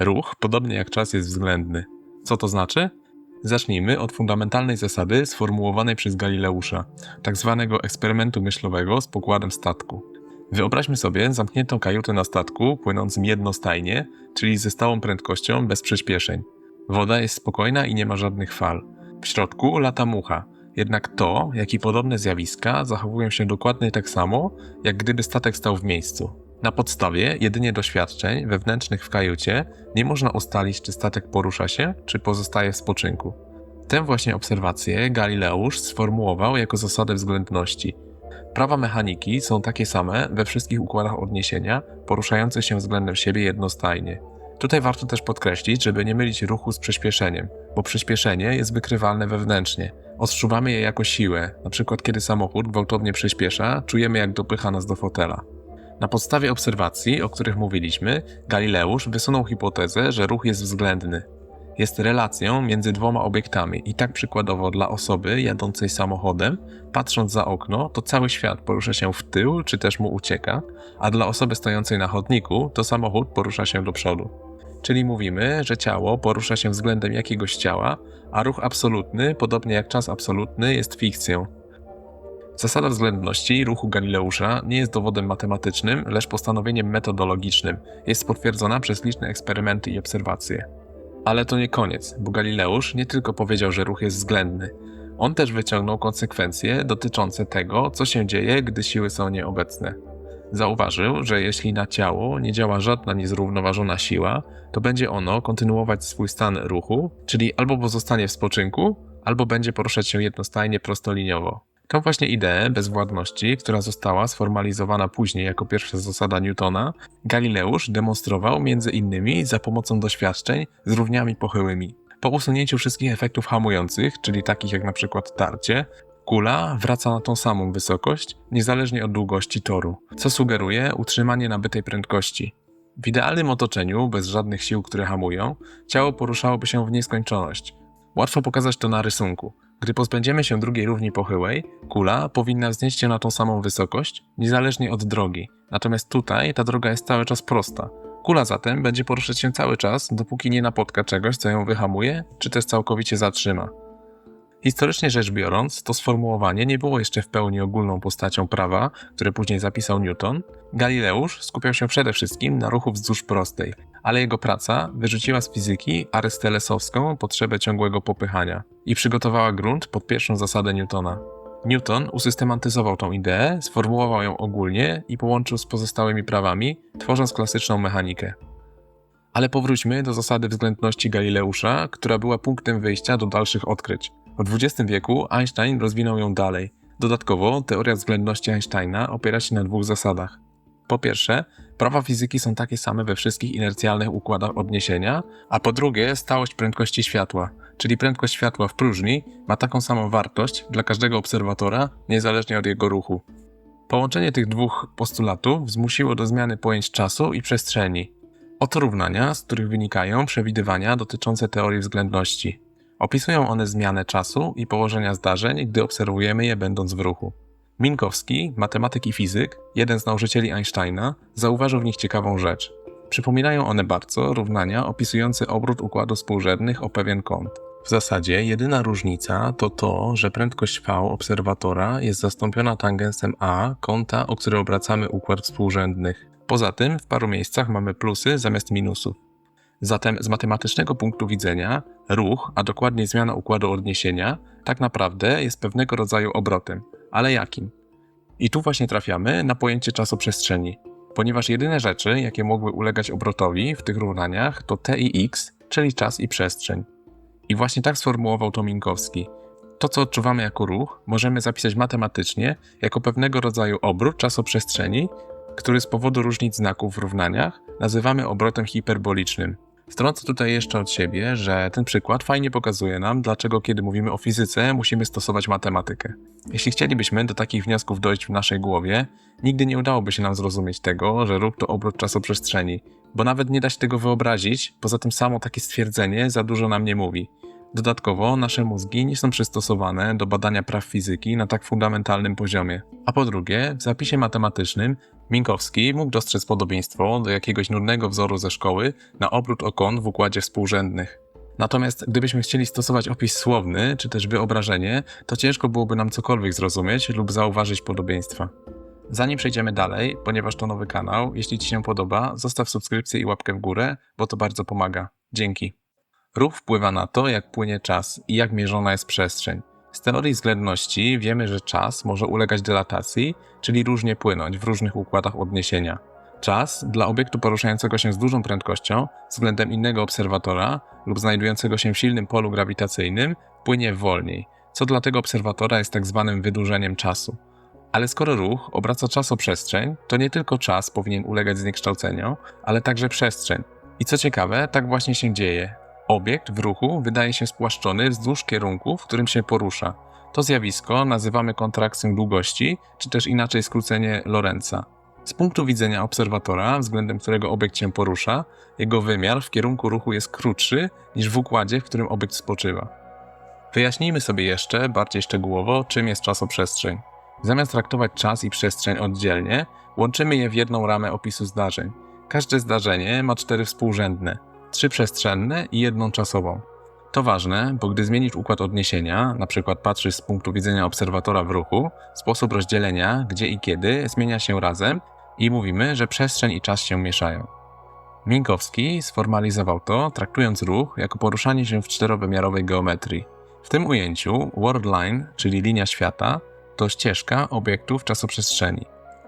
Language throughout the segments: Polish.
Ruch, podobnie jak czas, jest względny. Co to znaczy? Zacznijmy od fundamentalnej zasady sformułowanej przez Galileusza, tak zwanego eksperymentu myślowego z pokładem statku. Wyobraźmy sobie zamkniętą kajutę na statku płynącym jednostajnie, czyli ze stałą prędkością bez przyspieszeń. Woda jest spokojna i nie ma żadnych fal. W środku lata mucha, jednak to, jak i podobne zjawiska zachowują się dokładnie tak samo, jak gdyby statek stał w miejscu. Na podstawie jedynie doświadczeń wewnętrznych w kajucie nie można ustalić, czy statek porusza się, czy pozostaje w spoczynku. Tę właśnie obserwację Galileusz sformułował jako zasadę względności. Prawa mechaniki są takie same we wszystkich układach odniesienia, poruszające się względem siebie jednostajnie. Tutaj warto też podkreślić, żeby nie mylić ruchu z przyspieszeniem, bo przyspieszenie jest wykrywalne wewnętrznie. Odczuwamy je jako siłę, przykład kiedy samochód gwałtownie przyspiesza, czujemy jak dopycha nas do fotela. Na podstawie obserwacji, o których mówiliśmy, Galileusz wysunął hipotezę, że ruch jest względny. Jest relacją między dwoma obiektami i tak przykładowo dla osoby jadącej samochodem, patrząc za okno, to cały świat porusza się w tył czy też mu ucieka, a dla osoby stojącej na chodniku, to samochód porusza się do przodu. Czyli mówimy, że ciało porusza się względem jakiegoś ciała, a ruch absolutny, podobnie jak czas absolutny, jest fikcją. Zasada względności ruchu Galileusza nie jest dowodem matematycznym, lecz postanowieniem metodologicznym. Jest potwierdzona przez liczne eksperymenty i obserwacje. Ale to nie koniec, bo Galileusz nie tylko powiedział, że ruch jest względny. On też wyciągnął konsekwencje dotyczące tego, co się dzieje, gdy siły są nieobecne. Zauważył, że jeśli na ciało nie działa żadna niezrównoważona siła, to będzie ono kontynuować swój stan ruchu, czyli albo pozostanie w spoczynku, albo będzie poruszać się jednostajnie prostoliniowo. Tą właśnie ideę bezwładności, która została sformalizowana później jako pierwsza zasada Newtona, Galileusz demonstrował między innymi za pomocą doświadczeń z równiami pochyłymi. Po usunięciu wszystkich efektów hamujących, czyli takich jak na przykład tarcie, kula wraca na tą samą wysokość, niezależnie od długości toru, co sugeruje utrzymanie nabytej prędkości. W idealnym otoczeniu, bez żadnych sił, które hamują, ciało poruszałoby się w nieskończoność. Łatwo pokazać to na rysunku. Gdy pozbędziemy się drugiej równi pochyłej, kula powinna wznieść się na tą samą wysokość, niezależnie od drogi. Natomiast tutaj ta droga jest cały czas prosta. Kula zatem będzie poruszać się cały czas, dopóki nie napotka czegoś, co ją wyhamuje, czy też całkowicie zatrzyma. Historycznie rzecz biorąc, to sformułowanie nie było jeszcze w pełni ogólną postacią prawa, które później zapisał Newton. Galileusz skupiał się przede wszystkim na ruchu wzdłuż prostej, ale jego praca wyrzuciła z fizyki arystelesowską potrzebę ciągłego popychania i przygotowała grunt pod pierwszą zasadę Newtona. Newton usystematyzował tą ideę, sformułował ją ogólnie i połączył z pozostałymi prawami, tworząc klasyczną mechanikę. Ale powróćmy do zasady względności Galileusza, która była punktem wyjścia do dalszych odkryć. W XX wieku Einstein rozwinął ją dalej. Dodatkowo teoria względności Einsteina opiera się na dwóch zasadach. Po pierwsze, prawa fizyki są takie same we wszystkich inercjalnych układach odniesienia, a po drugie, stałość prędkości światła, czyli prędkość światła w próżni ma taką samą wartość dla każdego obserwatora, niezależnie od jego ruchu. Połączenie tych dwóch postulatów zmusiło do zmiany pojęć czasu i przestrzeni. Oto równania, z których wynikają przewidywania dotyczące teorii względności. Opisują one zmianę czasu i położenia zdarzeń, gdy obserwujemy je będąc w ruchu. Minkowski, matematyk i fizyk, jeden z nauczycieli Einsteina, zauważył w nich ciekawą rzecz. Przypominają one bardzo równania opisujące obrót układów współrzędnych o pewien kąt. W zasadzie jedyna różnica to to, że prędkość v obserwatora jest zastąpiona tangensem a kąta, o który obracamy układ współrzędnych. Poza tym w paru miejscach mamy plusy zamiast minusów. Zatem z matematycznego punktu widzenia ruch, a dokładniej zmiana układu odniesienia, tak naprawdę jest pewnego rodzaju obrotem. Ale jakim? I tu właśnie trafiamy na pojęcie czasu-przestrzeni, ponieważ jedyne rzeczy, jakie mogły ulegać obrotowi w tych równaniach, to t i x, czyli czas i przestrzeń. I właśnie tak sformułował to Minkowski. To, co odczuwamy jako ruch, możemy zapisać matematycznie jako pewnego rodzaju obrót czasoprzestrzeni, który z powodu różnic znaków w równaniach nazywamy obrotem hiperbolicznym. Wtrącę tutaj jeszcze od siebie, że ten przykład fajnie pokazuje nam, dlaczego kiedy mówimy o fizyce, musimy stosować matematykę. Jeśli chcielibyśmy do takich wniosków dojść w naszej głowie, nigdy nie udałoby się nam zrozumieć tego, że ruch to obrót czasoprzestrzeni, bo nawet nie da się tego wyobrazić, poza tym samo takie stwierdzenie za dużo nam nie mówi. Dodatkowo nasze mózgi nie są przystosowane do badania praw fizyki na tak fundamentalnym poziomie. A po drugie, w zapisie matematycznym Minkowski mógł dostrzec podobieństwo do jakiegoś nudnego wzoru ze szkoły na obrót okon w układzie współrzędnych. Natomiast gdybyśmy chcieli stosować opis słowny czy też wyobrażenie, to ciężko byłoby nam cokolwiek zrozumieć lub zauważyć podobieństwa. Zanim przejdziemy dalej, ponieważ to nowy kanał, jeśli Ci się podoba, zostaw subskrypcję i łapkę w górę, bo to bardzo pomaga. Dzięki. Ruch wpływa na to, jak płynie czas i jak mierzona jest przestrzeń. Z teorii względności wiemy, że czas może ulegać dylatacji, czyli różnie płynąć w różnych układach odniesienia. Czas dla obiektu poruszającego się z dużą prędkością względem innego obserwatora lub znajdującego się w silnym polu grawitacyjnym płynie wolniej, co dla tego obserwatora jest tak zwanym wydłużeniem czasu. Ale skoro ruch obraca czasoprzestrzeń, to nie tylko czas powinien ulegać zniekształceniu, ale także przestrzeń. I co ciekawe, tak właśnie się dzieje. Obiekt w ruchu wydaje się spłaszczony wzdłuż kierunku, w którym się porusza. To zjawisko nazywamy kontrakcją długości, czy też inaczej skrócenie Lorenza. Z punktu widzenia obserwatora, względem którego obiekt się porusza, jego wymiar w kierunku ruchu jest krótszy niż w układzie, w którym obiekt spoczywa. Wyjaśnijmy sobie jeszcze bardziej szczegółowo, czym jest czasoprzestrzeń. Zamiast traktować czas i przestrzeń oddzielnie, łączymy je w jedną ramę opisu zdarzeń. Każde zdarzenie ma cztery współrzędne, trzy przestrzenne i jedną czasową. To ważne, bo gdy zmienisz układ odniesienia, np. patrzysz z punktu widzenia obserwatora w ruchu, sposób rozdzielenia, gdzie i kiedy zmienia się razem i mówimy, że przestrzeń i czas się mieszają. Minkowski sformalizował to, traktując ruch jako poruszanie się w czterowymiarowej geometrii. W tym ujęciu world line, czyli linia świata, to ścieżka obiektów czasoprzestrzeni.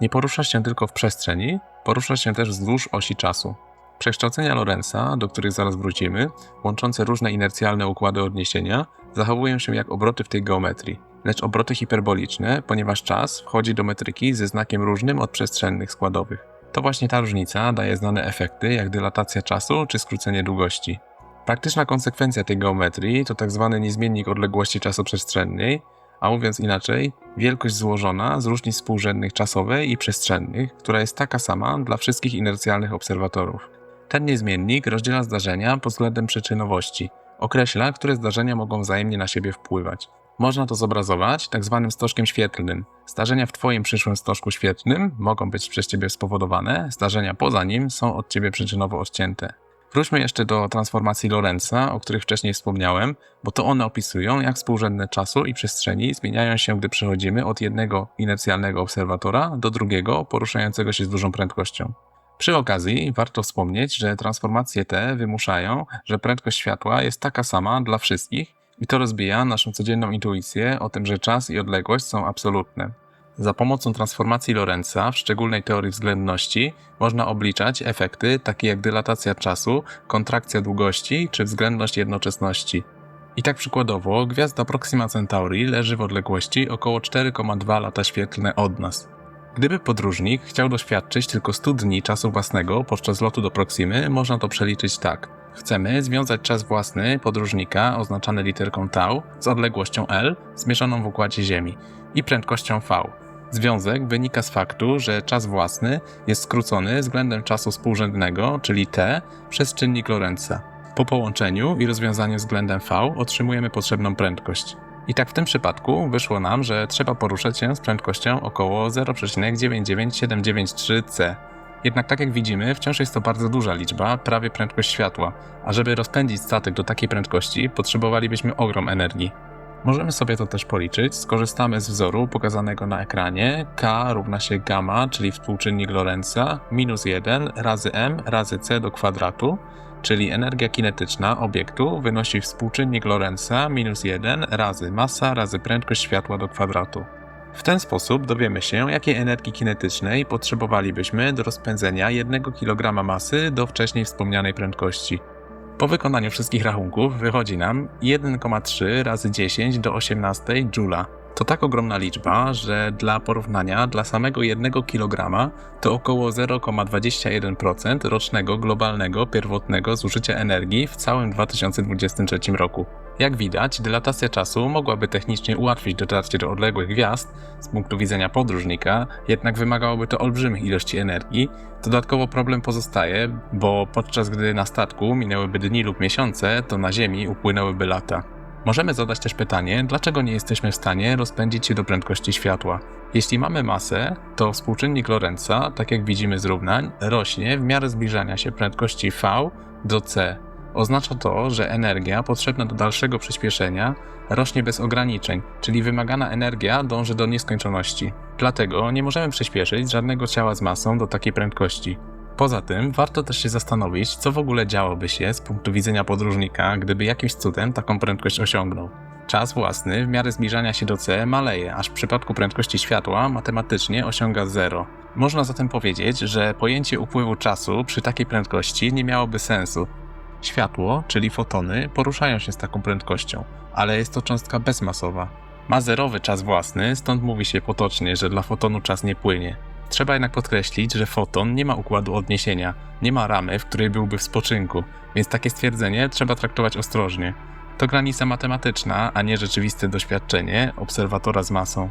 Nie poruszasz się tylko w przestrzeni, poruszasz się też wzdłuż osi czasu. Przekształcenia Lorenza, do których zaraz wrócimy, łączące różne inercjalne układy odniesienia, zachowują się jak obroty w tej geometrii, lecz obroty hiperboliczne, ponieważ czas wchodzi do metryki ze znakiem różnym od przestrzennych składowych. To właśnie ta różnica daje znane efekty jak dylatacja czasu czy skrócenie długości. Praktyczna konsekwencja tej geometrii to tzw. Tak niezmiennik odległości czasoprzestrzennej, a mówiąc inaczej, wielkość złożona z różnic współrzędnych czasowej i przestrzennych, która jest taka sama dla wszystkich inercjalnych obserwatorów. Ten niezmiennik rozdziela zdarzenia pod względem przyczynowości. Określa, które zdarzenia mogą wzajemnie na siebie wpływać. Można to zobrazować tak zwanym stożkiem świetlnym. Zdarzenia w Twoim przyszłym stożku świetlnym mogą być przez Ciebie spowodowane, zdarzenia poza nim są od Ciebie przyczynowo odcięte. Wróćmy jeszcze do transformacji Lorenza, o których wcześniej wspomniałem, bo to one opisują, jak współrzędne czasu i przestrzeni zmieniają się, gdy przechodzimy od jednego inercjalnego obserwatora do drugiego, poruszającego się z dużą prędkością. Przy okazji warto wspomnieć, że transformacje te wymuszają, że prędkość światła jest taka sama dla wszystkich i to rozbija naszą codzienną intuicję o tym, że czas i odległość są absolutne. Za pomocą transformacji Lorenza w szczególnej teorii względności można obliczać efekty takie jak dylatacja czasu, kontrakcja długości czy względność jednoczesności. I tak przykładowo, gwiazda Proxima Centauri leży w odległości około 4,2 lata świetlne od nas. Gdyby podróżnik chciał doświadczyć tylko 100 dni czasu własnego podczas lotu do Proximy, można to przeliczyć tak. Chcemy związać czas własny podróżnika, oznaczany literką tau, z odległością L zmierzoną w układzie Ziemi i prędkością v. Związek wynika z faktu, że czas własny jest skrócony względem czasu współrzędnego, czyli t, przez czynnik Lorenza. Po połączeniu i rozwiązaniu względem v otrzymujemy potrzebną prędkość. I tak w tym przypadku wyszło nam, że trzeba poruszać się z prędkością około 0,99793 c. Jednak tak jak widzimy, wciąż jest to bardzo duża liczba, prawie prędkość światła, a żeby rozpędzić statek do takiej prędkości, potrzebowalibyśmy ogrom energii. Możemy sobie to też policzyć. Skorzystamy z wzoru pokazanego na ekranie. K równa się gamma, czyli współczynnik Lorenza, minus 1 razy m razy c do kwadratu, czyli energia kinetyczna obiektu wynosi współczynnik Lorenza minus 1 razy masa razy prędkość światła do kwadratu. W ten sposób dowiemy się, jakiej energii kinetycznej potrzebowalibyśmy do rozpędzenia 1 kg masy do wcześniej wspomnianej prędkości. Po wykonaniu wszystkich rachunków wychodzi nam 1,3 razy 10 do 18 Joula. To tak ogromna liczba, że dla porównania dla samego 1 kg to około 0,21% rocznego globalnego pierwotnego zużycia energii w całym 2023 roku. Jak widać, dylatacja czasu mogłaby technicznie ułatwić dotarcie do odległych gwiazd z punktu widzenia podróżnika, jednak wymagałoby to olbrzymich ilości energii. Dodatkowo problem pozostaje, bo podczas gdy na statku minęłyby dni lub miesiące, to na Ziemi upłynęłyby lata. Możemy zadać też pytanie, dlaczego nie jesteśmy w stanie rozpędzić się do prędkości światła. Jeśli mamy masę, to współczynnik Lorenza, tak jak widzimy z równań, rośnie w miarę zbliżania się prędkości v do c. Oznacza to, że energia potrzebna do dalszego przyspieszenia rośnie bez ograniczeń, czyli wymagana energia dąży do nieskończoności. Dlatego nie możemy przyspieszyć żadnego ciała z masą do takiej prędkości. Poza tym warto też się zastanowić, co w ogóle działoby się z punktu widzenia podróżnika, gdyby jakimś cudem taką prędkość osiągnął. Czas własny w miarę zbliżania się do C maleje, aż w przypadku prędkości światła matematycznie osiąga zero. Można zatem powiedzieć, że pojęcie upływu czasu przy takiej prędkości nie miałoby sensu. Światło, czyli fotony, poruszają się z taką prędkością, ale jest to cząstka bezmasowa. Ma zerowy czas własny, stąd mówi się potocznie, że dla fotonu czas nie płynie. Trzeba jednak podkreślić, że foton nie ma układu odniesienia, nie ma ramy, w której byłby w spoczynku, więc takie stwierdzenie trzeba traktować ostrożnie. To granica matematyczna, a nie rzeczywiste doświadczenie obserwatora z masą.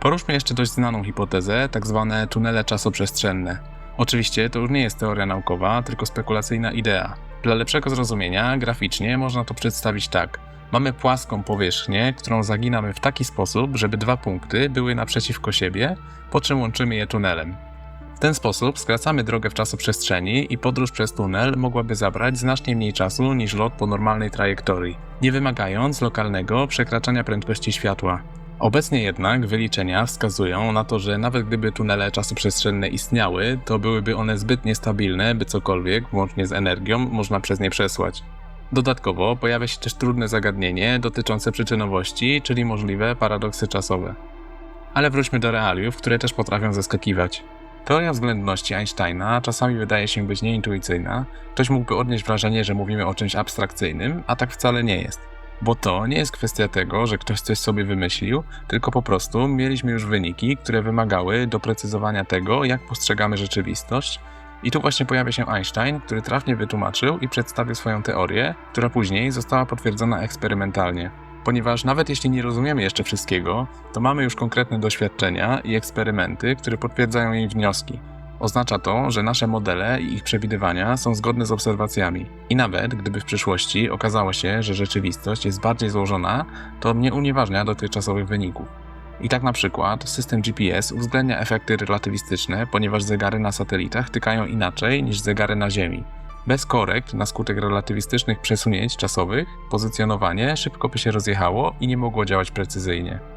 Poruszmy jeszcze dość znaną hipotezę, tak zwane tunele czasoprzestrzenne. Oczywiście to już nie jest teoria naukowa, tylko spekulacyjna idea. Dla lepszego zrozumienia, graficznie można to przedstawić tak. Mamy płaską powierzchnię, którą zaginamy w taki sposób, żeby dwa punkty były naprzeciwko siebie, po czym łączymy je tunelem. W ten sposób skracamy drogę w czasoprzestrzeni i podróż przez tunel mogłaby zabrać znacznie mniej czasu niż lot po normalnej trajektorii, nie wymagając lokalnego przekraczania prędkości światła. Obecnie jednak wyliczenia wskazują na to, że nawet gdyby tunele czasoprzestrzenne istniały, to byłyby one zbyt niestabilne, by cokolwiek, włącznie z energią, można przez nie przesłać. Dodatkowo pojawia się też trudne zagadnienie dotyczące przyczynowości, czyli możliwe paradoksy czasowe. Ale wróćmy do realiów, które też potrafią zaskakiwać. Teoria względności Einsteina czasami wydaje się być nieintuicyjna. Ktoś mógłby odnieść wrażenie, że mówimy o czymś abstrakcyjnym, a tak wcale nie jest. Bo to nie jest kwestia tego, że ktoś coś sobie wymyślił, tylko po prostu mieliśmy już wyniki, które wymagały doprecyzowania tego, jak postrzegamy rzeczywistość. I tu właśnie pojawia się Einstein, który trafnie wytłumaczył i przedstawił swoją teorię, która później została potwierdzona eksperymentalnie. Ponieważ nawet jeśli nie rozumiemy jeszcze wszystkiego, to mamy już konkretne doświadczenia i eksperymenty, które potwierdzają jej wnioski. Oznacza to, że nasze modele i ich przewidywania są zgodne z obserwacjami. I nawet gdyby w przyszłości okazało się, że rzeczywistość jest bardziej złożona, to nie unieważnia dotychczasowych wyników. I tak na przykład system GPS uwzględnia efekty relatywistyczne, ponieważ zegary na satelitach tykają inaczej niż zegary na Ziemi. Bez korekt na skutek relatywistycznych przesunięć czasowych, pozycjonowanie szybko by się rozjechało i nie mogło działać precyzyjnie.